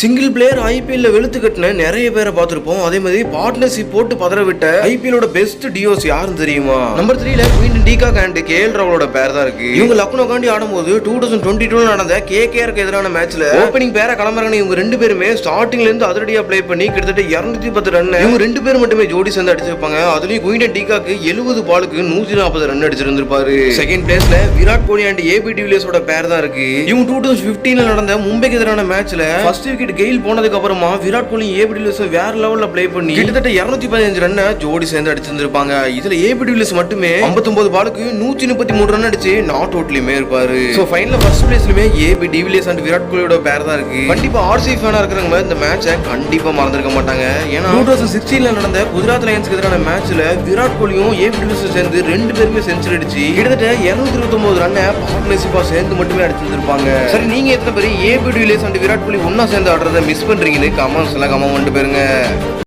Single player ஐபிஎல்ல வெளுத்து கட்டின நிறைய பேரை பார்த்துருப்போம். அதே மாதிரி பார்ட்னர்ஷிப் போட்டு பதற விட்ட ஐபிஎலோட பெஸ்ட் டிஓஸ் யாருன்னு தெரியுமா? நம்பர் த்ரீல Quinton de Kock and K L ராவலோட பேர் தான் இருக்கு. இவங்க லக்னோ காண்டி ஆடும்போது டூ தௌசண்ட் டுவெண்ட்டி டூ நடந்த கே கேஆருக்கு எதிரான மேட்ச்ல ஓப்பனிங் பேர கிளம்புறாங்க இவங்க ரெண்டு பேருமே ஸ்டார்டிங்ல இருந்து அதிரடியா ப்ளே பண்ணி கிட்டத்தட்ட இருநூத்தி பத்து ரன் இவங்க ரெண்டு பேரும் மட்டுமே ஜோடி சேர்ந்து அடிச்சிருப்பாங்க. அதுலயும் குயின் டீகாக்கு எழுபது பாலுக்கு நூத்தி நாற்பது ரன் அடிச்சிருந்திருப்பாரு. செகண்ட் பிளேஸ்ல விராட் கோலி அண்ட் ஏபி டிவிலியர்ஸோட பேர் தான் இருக்கு. இவங்க டூ தௌசண்ட் பிப்டீன்ல நடந்த மும்பைக்கு எதிரான மேட்ச்ல ஃபர்ஸ்ட் விக்கெட் கெயில் போனதுக்கு அப்புறமா விராட் கோலி ஏபி டிவிலியர்ஸ் வேற லெவல்ல ப்ளே பண்ணி கிட்டத்தட்ட இருநூத்தி பதினஞ்சு ரன் ஜோடி சேர்ந்து அடிச்சிருந்திருப்பாங்க. இதுல ஏபி டிவிலியர்ஸ் மட்டுமே 59 பாலுக்கு நூத்தி முப்பத்தி மூணு ரன் அடிச்சு நாட் அவுட்லயுமே இருப்பாரு. So final first பிளேஸ்லயுமே AB de Villiers and Virat கோலியோட பேர் தான் இருக்கு. கண்டிப்பா ஆர்சி ஃபேனா இருக்கிறவங்க இந்த மேட்சை கண்டிப்பா மறந்துருக்க மாட்டாங்க. ஏன்னா டூ தௌசண்ட் சிக்ஸ்டீன்ல நடந்த குஜராத் லயன்ஸ்க்கு எதிரான மேட்ச்ல விராட் கோலியும் ஏபி டிவிலியர்ஸ் சேர்ந்து ரெண்டு பேருமே செஞ்சுரி அடிச்சு கிட்டத்தட்ட இருநூத்தி இருபத்தி ஒன்பது ரன் பார்ட்னர்ஷிப்பா சேர்ந்து மட்டுமே அடிச்சிருந்திருப்பாங்க. சரி நீங்க எத்தனை பேர் AB de Villiers and Virat Kohli ஒன்னா சேர்ந்து ஆடுறத மிஸ் பண்ணுறீங்கன்னு கமெண்ட்ஸ்லாம் கமெண்ட் பண்ணிட்டு போயிருங்க.